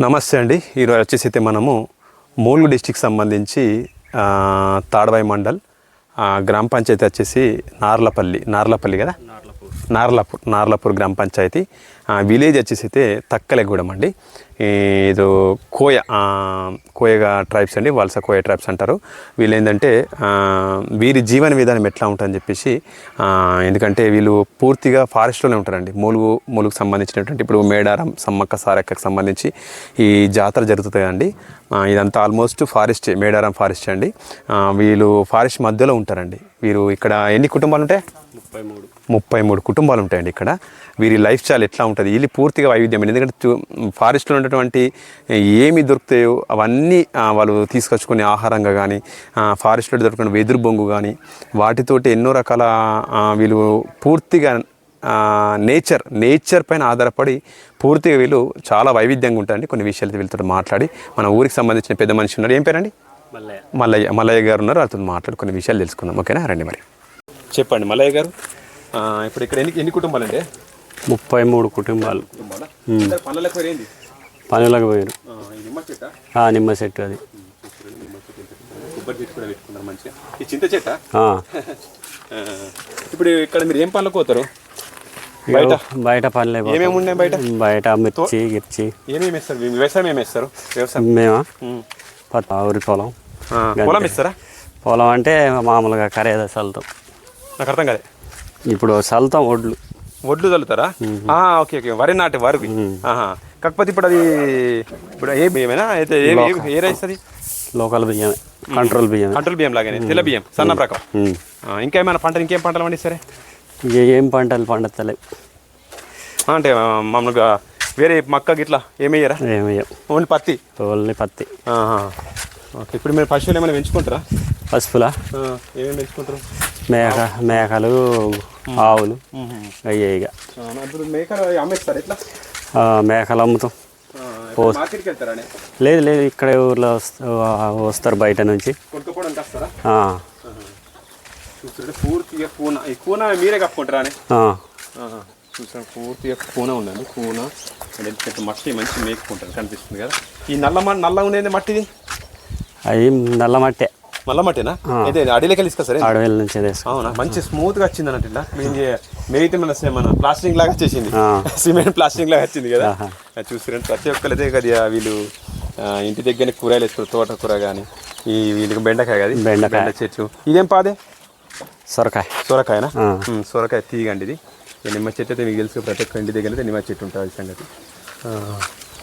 నమస్తే అండి. ఈరోజు వచ్చేసి అయితే మనము మూలుగు డిస్టిక్ సంబంధించి ఆ, తాడవాయి మండల్ ఆ, గ్రామ పంచాయతీ వచ్చేసి నార్లపల్లి నార్లపల్లి కదా? నార్లాపూర్ నార్లాపూర్ గ్రామ పంచాయతీ. విలేజ్ వచ్చేసి అయితే తక్కలగూడెం అండి. ఈ కోయ కోయగా ట్రైబ్స్ అండి వలస కోయ ట్రైబ్స్ అంటారు. వీళ్ళు ఏంటంటే వీరి జీవన విధానం ఎట్లా ఉంటుందని చెప్పేసి ఎందుకంటే వీళ్ళు పూర్తిగా ఫారెస్ట్లోనే ఉంటారండి. మూలుగు మూలుగు సంబంధించినటువంటి ఇప్పుడు మేడారం సమ్మక్క సారక్కకు సంబంధించి ఈ జాతర జరుగుతుంది అండి ఇదంతా ఆల్మోస్ట్ ఫారెస్ట్ మేడారం ఫారెస్ట్ అండి. వీళ్ళు ఫారెస్ట్ మధ్యలో ఉంటారండి. వీరు ఇక్కడ ఎన్ని కుటుంబాలు ఉంటాయి? ముప్పై మూడు. ముప్పై మూడు కుటుంబాలు ఉంటాయండి ఇక్కడ. వీరి లైఫ్ స్టైల్ ఎట్లా ఉంటుంది? వీళ్ళు పూర్తిగా వైవిధ్యం ఎందుకంటే ఫారెస్ట్లో ఉన్నటువంటి ఏమి దొరుకుతాయో అవన్నీ వాళ్ళు తీసుకొచ్చుకునే ఆహారంగా కానీ ఫారెస్ట్లో దొరుకుతున్న వెదురు బొంగు కానీ వాటితోటి ఎన్నో రకాల వీళ్ళు పూర్తిగా నేచర్ నేచర్ పైన ఆధారపడి పూర్తిగా వీళ్ళు చాలా వైవిధ్యంగా ఉంటారండి. కొన్ని విషయాలు వీళ్ళతో మాట్లాడి మన ఊరికి సంబంధించిన పెద్ద మనిషి ఉన్నారు ఏం పేరండి? మల్లయ్య. మల్లయ్య గారు ఉన్నారు. వాళ్ళతో మాట్లాడి కొన్ని విషయాలు తెలుసుకుందాం. ఓకేనా? రండి మరి. చెప్పండి మల్లయ్య గారు. ఆ, ఇప్పుడు ఇక్కడ ఎన్ని ఎన్ని కుటుంబాలు అండి ముప్పై మూడు కుటుంబాలు. పనులకు పోయారు నిమ్మ చెట్ట? అది. కొబ్బరి చెట్టు కూడా పెట్టుకున్నారు మంచిగా. ఈ చింత చెట్ట? ఆ. ఇప్పుడు ఇక్కడ మీరు ఏం పనులకు పోతారు? బయట? బయట పనులే. ఏమేమి ఉన్నాయి బయట? బయట మిర్చి గిర్చి. ఏమేమి ఇస్తారు వ్యవసాయం ఏమి ఇస్తారు వ్యవసాయం? మేమా? ఊరి పొలం. పొలం ఇస్తారా పొలం అంటే మామూలుగా ఖరీదు చల్లుతాం. నాకు అర్థం కాదు ఇప్పుడు చల్లుతాం ఒడ్లు వడ్లు చల్లుతారా? Okay okay. వరి నాటి వరి కాకపోతే ఇప్పుడు అది ఇప్పుడు ఏ బియ్యమేనా? అయితే ఏ ఏ- రైస్ అది లోకల్ బియ్యమే. కంట్రోల్ బియ్యమే. కంట్రోల్ బియ్యం లాగానే. తెల్ల బియ్యం సన్న ప్రకారం ఇంకా ఏమైనా పంట ఇంకేం పంటలు పండిస్తారే ఇక ఏం పంటలు పండతలేవు ఆ, అంటే మామూలుగా వేరే మక్క గిట్లా ఏమయ్యారా ఏమయ్యాం ఓన్లీ పత్తి? ఓన్లీ పత్తి. ఓకే ఇప్పుడు మీరు పశువులు ఏమైనా పెంచుకుంటారా? పసుపులా? ఆ, ఏమేమి పెంచుకుంటారు? మేక మేకలు ఆవులు అయ్యే ఇక. మేకలు అమ్మేస్తారు ఎట్లా ఆ, మేకలు అమ్ముతాం. లేదు లేదు ఇక్కడ ఊర్లో వస్త- వస్తారు బయట నుంచి. చూస్తుంటే పూర్తిగా కూన ఈ కూన మీరే కప్పుకుంటారా అని? చూసాను పూర్తిగా కూన ఉందండి. కూన అంటే మట్టి మంచి మేపుకుంటారు. కనిపిస్తుంది కదా. ఈ నల్ల మ- నల్ల ఉండేది మట్టిది? అది నల్ల మట్టే. మల్ల మట్టినా? అయితే అడిలోకి తీసుకొస్తారా? అడవిల నుంచి అవునా? మంచి స్మూత్గా వచ్చింది అన్నట్టు మేము మేయితే మన మన ప్లాస్టింగ్ లాగా వచ్చేసింది. సిమెంట్ ప్లాస్టింగ్ లాగా వచ్చింది కదా. చూస్తున్నారు. ప్రతి ఒక్కరిదే కదా వీళ్ళు ఇంటి దగ్గర కూరగాయలు వేస్తారు తోటకూర కానీ ఈ వీళ్ళకి బెండకాయ కదా? బెండకాయ. బెండ చెట్టు ఇదేం పాదే? సొరకాయ. సొరకాయనా? సొరకాయ తీగండి ఇది నిమ్మ చెట్టు అయితే మీకు తెలుసు ప్రతి ఒక్క ఇంటి దగ్గర నిమ్మ చెట్టు ఉంటుంది సంగతి.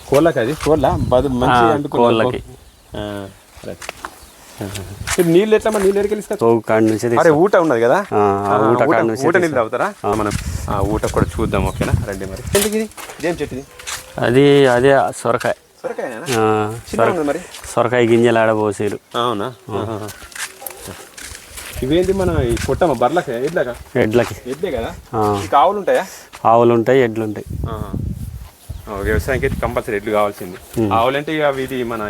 కోళ్ళకి అది కోళ్ళ? బదు మంచి కోళ్ళకి. నీళ్ళు ఎట్లా మరి నీళ్ళు నుంచి అరే ఊట ఉన్నది కదా? ఊట నీళ్ళు. తాగుతారా? మనం ఆ ఊట కూడా చూద్దాం ఓకేనా? రండి మరి. ఎందుకు ఇది? ఇదేం చెట్టు అది అదే సొరకాయ. మరి. సొరకాయ గింజలు ఆడబోసేరు అవునా. ఇవేంటి మన ఈ కొట్టమ బర్లకే ఎడ్లకా? ఎడ్లకి. ఎడ్లే కదా? ఈ ఆవులు ఉంటాయా ఆవులు ఉంటాయి ఎడ్లు ఉంటాయి వ్యవసాయానికి అయితే కంపల్సరీ ఎడ్లు కావాల్సింది. ఆవులు అంటే ఇక వీటి మన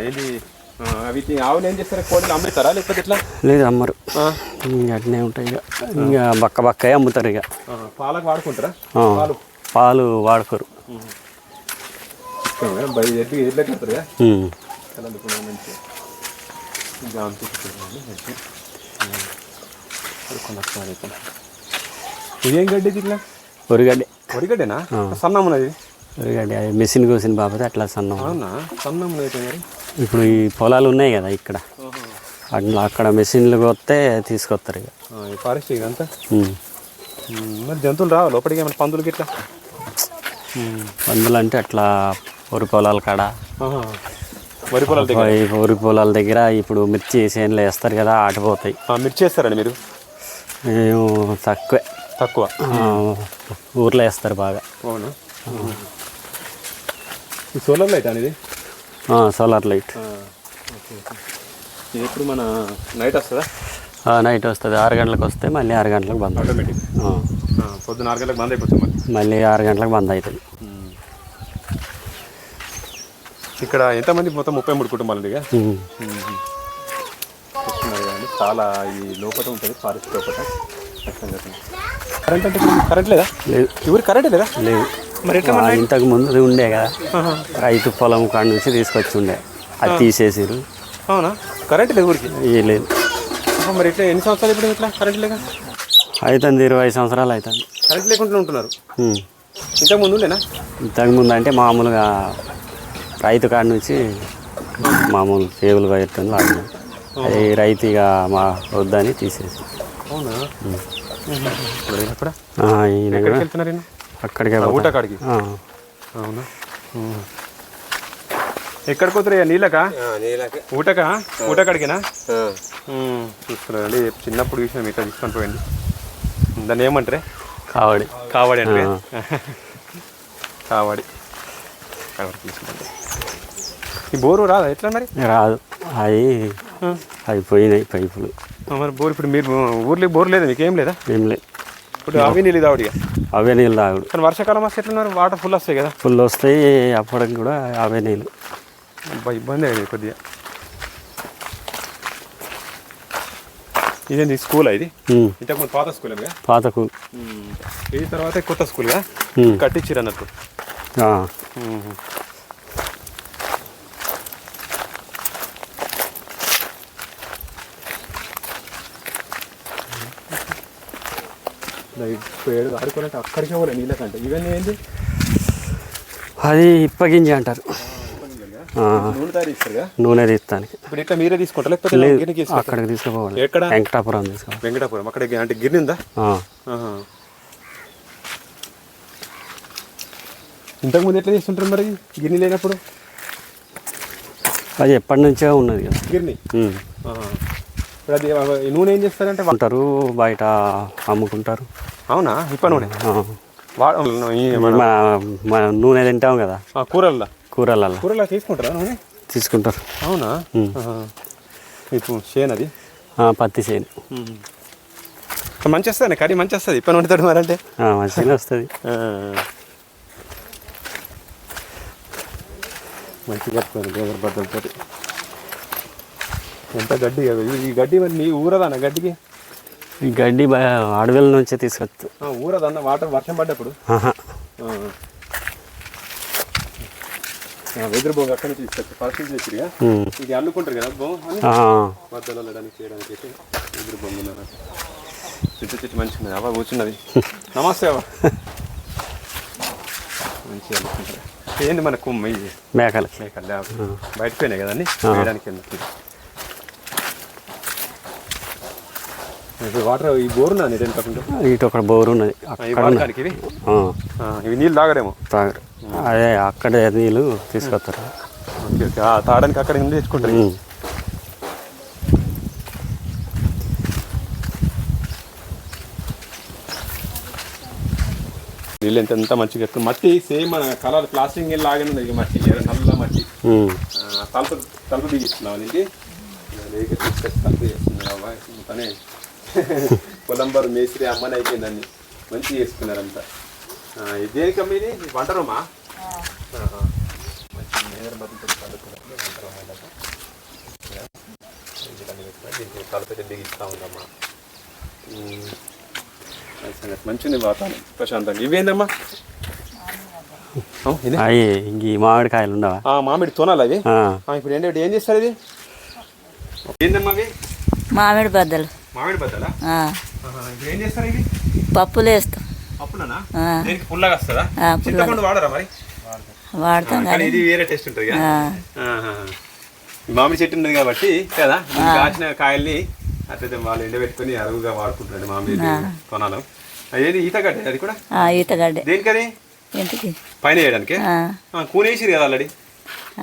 ఆ, వీటి ఆవులు ఏం చేస్తారు? కోడిలు అమ్ముతారా లేకపోతే ఎట్లా? లేదు అమ్మరు. ఇంకా అట్నే ఉంటాయి ఇక. ఇంకా బక్క బక్కయే అమ్ముతారు ఇక. పాలకు వాడుకుంటారా? పాలు? పాలు వాడుకోరు. ఎడ్లు ఎడ్లకి వెళ్తారు కదా? మంచిగా జామ తీసుకుంటున్నాను మంచిగా కొనొస్తాను ఇక్కడ ఇదేం గడ్డి ఇట్లా ఉరిగడ్డి వరిగడ్డేనా సన్నం ఉన్నది ఉరిగడ్డి అది మెషిన్ కోసిన బాబతే అట్లా సన్నం అవునా? సన్నం ఉన్నది అయితే మరి. ఇప్పుడు ఈ పొలాలు ఉన్నాయి కదా ఇక్కడ. అట్లా అక్కడ మెషిన్లు కొత్తే తీసుకొస్తారు ఇక. ఫారెస్ట్ ఇదంతా మరి జంతువులు రావు? లోపలికి ఏమైనా పందులకి ఇట్లా పందులు అంటే అట్లా వరి పొలాల కాడ. వరి పొలాల దగ్గర? వరి పొలాల దగ్గర ఇప్పుడు మిర్చి చేనులు వేస్తారు కదా ఆటిపోతాయి. మిర్చి వేస్తారండి మీరు? తక్కువే. తక్కువ. ఊర్లో వేస్తారు బాగా. అవునా? సోలార్ లైట్ అనేది సోలార్ లైట్. ఇది ఎప్పుడు మన నైట్ వస్తుందా? నైట్ వస్తుంది. ఆరు గంటలకు వస్తే మళ్ళీ ఆరు గంటలకు బంద్. ఆటోమేటిక్ పొద్దున్న ఆరు గంటలకు బంద్ అయిపోతుంది మరి. మళ్ళీ ఆరు గంటలకు బంద్ అవుతుంది. ఇక్కడ ఎంతమంది మొత్తం ముప్పై మూడు కుటుంబాలు ఇక. చాలా ఈ లోపల ఉంటుంది ఫారెస్ట్ లోపల కరెంట్ అంటే కరెంట్ లేదా? లేదు. ఎవరు కరెంట్ లేదా? లేదు. మరి ఎట్లా ఆ, ఇంతకు ముందు ఉండే కదా. రైతు పొలం కాడ నుంచి తీసుకొచ్చి ఉండే. అది తీసేసిరు అవునా? కరెంట్ లేదు ఊరికి? ఇవి లేదు. మరి ఇట్లా ఎన్ని సంవత్సరాలు ఇప్పుడు ఇట్లా కరెంట్ లేక అవుతుంది ఇరవై సంవత్సరాలు అవుతుంది కరెంట్ లేకుండా ఉంటున్నారు? ఉమ్. ఇంతకు ముందు ఉండేనా? ఇంతకు ముందు అంటే మామూలుగా రైతు కాడ నుంచి మామూలు కేబుల్ వైర్తో వాడినాం. అది రైతు ఇక మా వద్దని తీసేసి. అవునా? ఈయన? కూడా? అక్కడికే ఆ, అవునా? ఎక్కడికి పోతారు నీళ్ళకా? ఊటకా? ఊటకాడికినా? చూస్తున్నారండి చిన్నప్పుడు చూసిన ఇట్లా తీసుకొని పోయండి దాన్ని ఏమంటారే? కావడి. కావాడి అంటే కావాడి. తీసుకుంటే. ఈ బోరు రాదా? ఎట్లా మరి? రాదు. అవి అవి పోయినాయి పైపులు. మరి బోర్ ఇప్పుడు మీరు ఊర్లో బోర్ లేదా? మీకేం లేదా? ఏం లేదు ఇప్పుడు అవి నీళ్ళు తావుడిగా అవే నీళ్ళు తాగుడు. కానీ వర్షాకాలం వస్తే ఎట్లున్నారు? వాటర్ ఫుల్ వస్తాయి కదా? ఫుల్ వస్తాయి అప్పటికి కూడా అవే నీళ్ళు. ఇబ్బంది అయ్యింది కొద్దిగా. ఇదేంటి స్కూల్ ఇది? ఇంతకుముందు పాత స్కూల్ కదా? పాతకు ఇది తర్వాత కొత్త స్కూల్ కట్టించారు అన్నట్టు. ఏడు ఆడుకోవాలంటే అక్కడికే పోలే నీళ్ళకంటే. ఇవన్నీ ఏంటి అది ఇప్పగింజి అంటారు. నూనె తీస్తానికి. ఇప్పుడు ఇట్లా మీరే తీసుకుంటారు? లేకపోతే తీసుకుంటారా? అక్కడికి తీసుకుపోవాలి. ఎక్కడ? వెంకటాపురం తీసుకోవాలి వెంకటాపురం. అక్కడ అంటే గిన్నె ఉందా. ఇంతకుముందు ఎట్లా చేస్తుంటారు మరి? గిన్నె లేనప్పుడు? అది ఎప్పటి నుంచో ఉన్నది కదా. ఆహా. ఇప్పుడు అది నూనె ఏం చేస్తారంటే ఉంటారు బయట అమ్ముకుంటారు. అవునా? ఇప్ప నూనె నూనె తింటాం కదా. కూరల్లో? కూరలలో కూరల్లో తీసుకుంటారా నూనె? తీసుకుంటారు. అవునా. ఇప్పుడు షేన్ అది? పత్తి చేను. మంచి వస్తుంది కర్రీ మంచి వస్తుంది ఇప్పటి వండుతాడు మరి అంటే? ఆ, మంచిగానే వస్తుంది. మంచిగా కట్టుకోండి గోబర్ బద్దలతో ఎంత గడ్డి కదా? ఇది- ఈ గడ్డి మరి నీ ఊరదన్న గడ్డికి? ఈ గడ్డి అడవుల నుంచే తీసుకొచ్చు. ఊరదన్న వాటర్ వర్షం పడ్డప్పుడు. వెదురు బొంగు అక్కడి తీసుకొచ్చి పరిస్థితి తెచ్చిరిగా ఉమ్. ఇది అల్లుకుంటారు కదా బొంగు ఆ, మధ్యలో వెళ్ళడానికి చేయడానికి అయితే వెదురు బొంగు ఉన్నారు చెట్టు చెట్టు మంచిగా ఉన్నది. అవ్వ కూర్చున్నది. నమస్తే అవ్వ. మంచిగా అల్లుకుంటారు. ఏంది మన కుమ్మ ఇది? మేకలు. మేకలు బయట పోయినాయి కదండి వేయడానికి ఎందుకు? వాటర్ ఈ బోర్ ఉన్నది ఇటు ఒక బోరు ఉన్నది. అక్కడ ఇవి నీళ్ళు తాగడేమో తాగరు. అదే అక్కడే నీళ్ళు తీసుకొస్తారు. Okay okay. ఆ, తాగడానికి అక్కడ నుండి తెచ్చుకుంటారు. నీళ్ళు ఎంత ఎంత మంచిగా ఎత్తు మట్టి సేమ్ మన కలర్ ప్లాస్టిక్ నీళ్ళు లాగానే ఉంది మట్టి. నల్ల మట్టి. తలుపు తలుపు బిగిస్తున్నావు నీకు? లేక తీసుకొచ్చి తలుపు చేస్తున్నావా తనే పొలంబరు మేస్త్రి అమ్మని అయిపోయిందండి మంచిగా చేసుకున్నారంతా ఆ, ఇది దేనికమ్మ ఇది? ఇది వంట రూమా అయితే బిగిస్తా ఉందమ్మా వాతావరణం ప్రశాంతంగా. ఇవేందమ్మా? అవి ఈ మామిడికాయలు ఉండవా? ఆ, మామిడి తోనాలి అవి? ఇప్పుడు ఏంటి ఏం చేస్తారు ఇది? ఏందమ్మా అవి? మామిడి బద్దలు. మామిడి బద్దలా? ఇప్పుడు ఏం చేస్తారు పప్పులు వేస్తాం. దీనికి? పుల్లగా వస్తుందా. చింతపండు వాడరా మరి? వాడతాం కానీ కానీ ఇది వేరే టేస్ట్ ఉంటుంది మామిడి చెట్టు ఉన్నది కాబట్టి కదా? కాచిన కాయల్ని అట్లయితే వాళ్ళు ఎండబెట్టుకొని అరుగుగా వాడుకుంటారండి మామిడి కొనాలి. అదేది ఈతగడ్డ అది కూడా? ఈతగడ్డే దేనికది? ఇంటికి పైన వేయడానికి? కూనేసిరు కదా ఆల్రెడీ?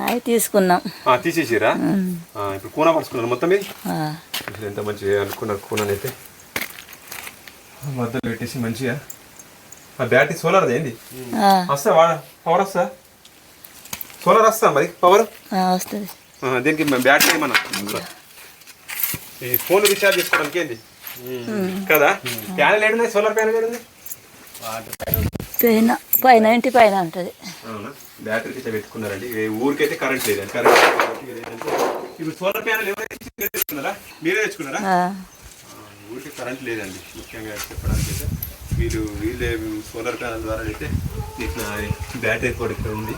అవి తీసుకున్నాం. తీసేసిరా ఇప్పుడు కూన పరుచుకున్నారు మొత్తం ఇది? అసలు ఎంత మంచిగా అనుకున్నారు కూననైతే మధ్యలో పెట్టేసి మంచిగా. ఆ బ్యాటరీ సోలార్ ఏంది? వస్తా వాడ పవర్ వస్తా? సోలార్ వస్తా మరి పవర్? వస్తుంది. దీనికి బ్యాటరీ ఏమన్నా? ఈ ఫోన్ రీఛార్జ్ చేసుకోవడానికి ఏంది? కదా? ప్యానల్ ఏడుంది? సోలార్ ప్యానల్ ఏడుంది? పైన పైన ఇంటి పైన ఉంటుంది. అవునా? బ్యాటరీకి అయితే పెట్టుకున్నారండి. ఊరికైతే కరెంట్ లేదు కరెంట్ ఇప్పుడు సోలార్ ప్యానల్ మీరే తెచ్చుకున్నారా ఊరికి కరెంట్ లేదండి. ముఖ్యంగా చెప్పడానికి అయితే మీరు వీళ్ళే సోలార్ ప్యానల్ ద్వారా అయితే ఇట్లా బ్యాటరీ కూడా ఇక్కడ ఉంది.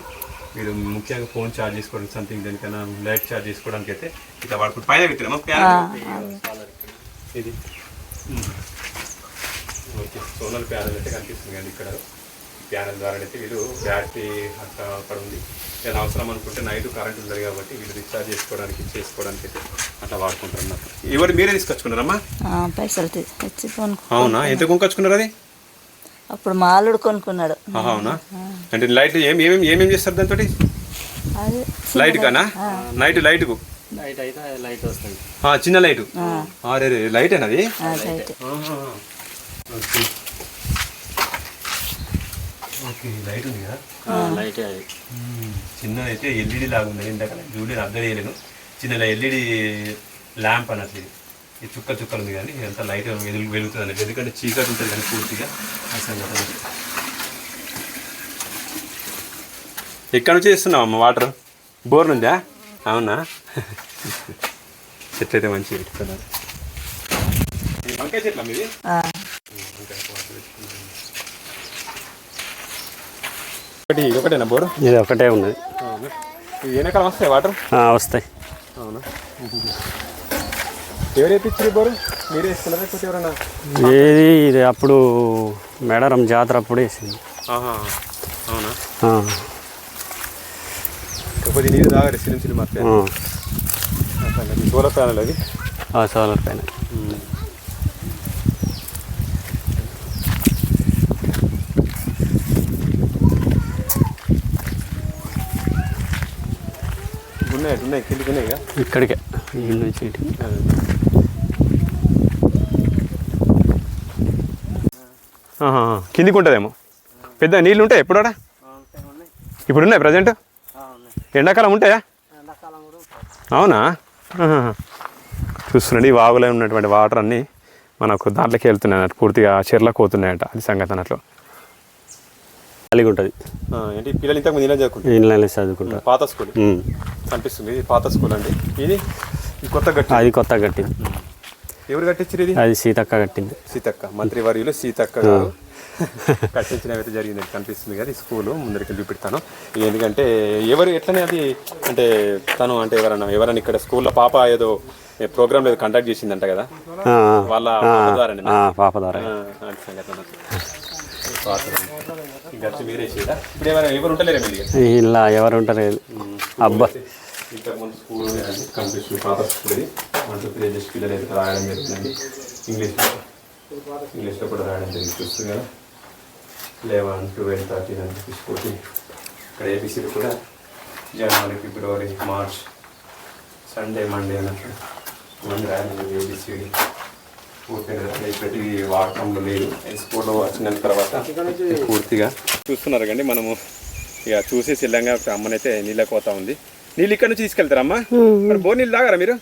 మీరు ముఖ్యంగా ఫోన్ ఛార్జ్ చేసుకోవడానికి సంథింగ్ దేనికైనా లైట్ ఛార్జ్ చేసుకోవడానికి అయితే ఇట్లా వాడుకుంటు పైన పెట్టినా ప్యానల్? ఇది. ఓకే. సోలార్ ప్యానల్ అయితే కనిపిస్తుంది అండి ఇక్కడ. ప్యానల్ ద్వారా అయితే వీళ్ళు బ్యాటరీ అక్కడ అక్కడ ఉంది. ఏదైనా అవసరం అనుకుంటే నైట్ కరెంట్ ఉండదు కాబట్టి వీళ్ళు రీఛార్జ్ చేసుకోవడానికి చేసుకోవడానికి అయితే అట్లా వాడుకుంటారు అన్నమాట. ఎవరు మీరే తీసుకొచ్చుకున్నారమ్మా? ఆ, పైసలు తెచ్చి అవునా? ఎంత కొనుకొచ్చుకున్నారు అది? అప్పుడు మా అల్లుడు కొనుక్కున్నాడు. అవునా? అంటే లైట్ ఏం ఏమేమి ఏమేమి చేస్తారు దాంతో అది లైట్ కానా నైట్ లైట్కు లైట్ అయితే లైట్ వస్తుంది. చిన్న లైట్. అరే లైట్ అది? ఆ, లైట్. ఓకే లైట్ ఉంది కదా లైట్ అది. అయితే ఎల్ఈడి లాగా ఉంది. ఇందాక జూడి అర్థం చేయలేను చిన్న ఎల్ఈడి ల్యాంప్ అన్నట్టు ఇది. ఈ చుక్క చుక్కలు ఉంది కానీ ఇదంతా లైట్ వెలుగు వెలుగుతుంది అన్నట్టు ఎందుకంటే చీకటి ఉంటుంది కానీ పూర్తిగా ఆ సంగతి అన్నట్టు. ఎక్కడి నుంచి చేస్తున్నావు అమ్మ వాటర్ బోర్ నుందా? అవునా? చెట్టు అయితే మంచిగా పెట్టుకున్నారు. ఈ వంకాయ చెట్ల మీది ఆ, ఒకటి ఒకటేనా బోరు? ఇది ఒకటే ఉన్నది. వెనకాల వస్తాయి వాటర్? వస్తాయి. అవునా? ఎవరు వేయించారు బోరు? మీరు వేసుకున్నారా లేకపోతే ఎవరన్నా ఏది ఇది అప్పుడు మేడారం జాతర అప్పుడు వేసింది అవునా? కాకపోతే నీరు తాగారు సినిమా ఆ, సోలర్ ప్యానల్ అది? సోలార్ పైన ఇక్కడికే. నుంచి కిందికి ఉంటుందేమో? పెద్ద నీళ్ళు ఉంటాయి ఎప్పుడు ఆడ ఇప్పుడు ఉన్నాయి ప్రజెంట్? ఎండాకాలం ఉంటాయా? అవునా. చూస్తున్నాడు ఈ వాగులో ఉన్నటువంటి వాటర్ అన్నీ మనకు దాంట్లోకి వెళ్తున్నాయి అన్నట్టు పూర్తిగా చెర్లకు పోతున్నాయట అది సంగతి అన్నట్లు. ఖాళీగా ఉంటుంది ఏంటి? పిల్లలు ఇంతకు నీళ్ళ చదువుకుంటారు? ఇంట్లో చదువుకుంటారు పాత స్కూల్. కనిపిస్తుంది ఇది పాత స్కూల్ అండి. ఇది? కొత్త గట్టి? అది కొత్త కట్టింది ఎవరు కట్టించారు ఇది? అది సీతక్క కట్టింది. సీతక్క మంత్రివర్యులు సీతక్క గారు. కట్టించడం అయితే జరిగింది కనిపిస్తుంది కదా ఈ స్కూలు. ముందరికి చూపెడతాను ఎందుకంటే ఎవరు ఎట్లనే అది అంటే తను అంటే ఎవరన్నా ఎవరన్నా ఇక్కడ స్కూల్లో పాప ఏదో ప్రోగ్రామ్ ఏదో కండక్ట్ చేసిందంట కదా? వాళ్ళ పాప ద్వారానే. ఆ, పాప ద్వారా మీరే ఇప్పుడు ఏమైనా ఎవరు ఉంటలేరా? ఇలా ఎవరు ఉంటారు అబ్బా. ఇంతకుముందు స్కూల్ ఉండేది కనిపిస్తుంది పాత స్కూల్ ఇది. వన్ టూ త్రీ జస్ట్ పిల్లలు అయితే రాయడం జరుగుతుంది. ఇంగ్లీష్లో. ఇంగ్లీష్లో కూడా రాయడం జరిగింది చూస్తుంది కదా. లెవెన్ ట్వెల్వ్ థర్టీన్ అని చెప్పేసి ఫోర్టీన్ ఇక్కడ ఏబిసిలు కూడా జనవరి ఫిబ్రవరి మార్చ్ సండే మండే అన్నట్టు. మంది ఏబిసిడి పూర్తిగా లేదు వచ్చిన తర్వాత పూర్తిగా చూస్తున్నారు కండి మనము ఇక వెళ్ళంగా ఒక అమ్మనైతే నీళ్ళ కోత ఉంది. నీళ్ళు ఇక్కడ నుంచి తీసుకెళ్తారా అమ్మా మరి బోర్ నీళ్ళు తాగారా మీరు?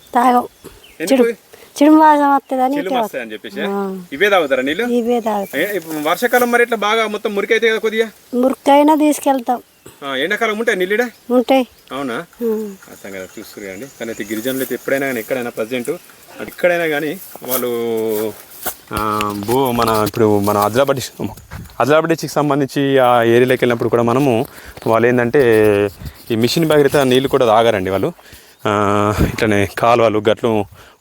వస్తాయని చెప్పేసి ఇవే తాగుతారా నీళ్ళు? వర్షాకాలం మరి ఇట్లా బాగా మొత్తం మురికి అయితే కదా కొద్దిగా? మురికైనా తీసుకెళ్తాం. ఆ, ఎండాకాలం ఉంటాయి నీళ్ళుడా ఉంటాయి. అవునా? సంగతి చూస్తారు కానీ గిరిజనులు అయితే ఎప్పుడైనా కానీ ఎక్కడైనా ప్రజెంట్ ఎక్కడైనా కానీ వాళ్ళు భూ మన ఇప్పుడు మన ఆదిలాబాద్ డిస్ట్రిక్ట్ ఆదిలాబాద్ డిస్టిక్ సంబంధించి ఆ ఏరియాలోకి వెళ్ళినప్పుడు కూడా మనము వాళ్ళు ఏంటంటే ఈ మిషన్ భగీరథ నీళ్ళు కూడా తాగారండి వాళ్ళు. ఇట్లనే కాలువలు గట్లు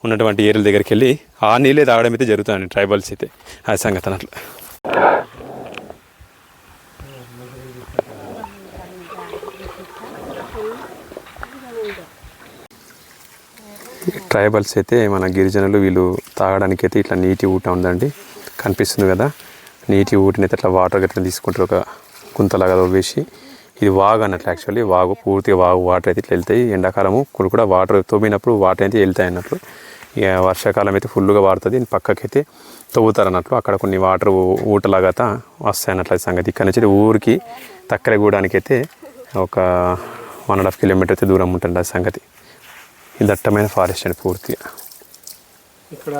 ఉన్నటువంటి ఏరియల దగ్గరికి వెళ్ళి ఆ నీళ్ళే తాగడం అయితే జరుగుతుందండి ట్రైబల్స్ అయితే. ఆ సంగతి అట్లా. ట్రైబల్స్ అయితే మన గిరిజనులు వీళ్ళు తాగడానికి అయితే ఇట్లా నీటి ఊట ఉందండి. కనిపిస్తుంది కదా. నీటి ఊటిని అయితే వాటర్ గట్లా తీసుకుంటారు ఒక గుంతలాగా వేసి ఇది వాగు అన్నట్లు యాక్చువల్లీ. వాగు పూర్తిగా వాగు వాటర్ అయితే ఇట్లా వెళ్తాయి. ఎండాకాలము ఇప్పుడు కూడా వాటర్ తోమినప్పుడు వాటర్ అయితే వెళ్తాయి అన్నట్లు. ఇక వర్షాకాలం అయితే ఫుల్గా వాడుతుంది. పక్కకైతే తవ్వుతారు అన్నట్లు అక్కడ కొన్ని వాటర్ ఊటలాగా వస్తాయి అన్నట్లు సంగతి. ఇక్కడ నుంచి ఊరికి తక్కలగూడానికి అయితే ఒక వన్ అండ్ హాఫ్ కిలోమీటర్ అయితే దూరం ఉంటుంది ఆ సంగతి. ఈ దట్టమైన ఫారెస్ట్ అండి పూర్తిగా. ఇక్కడ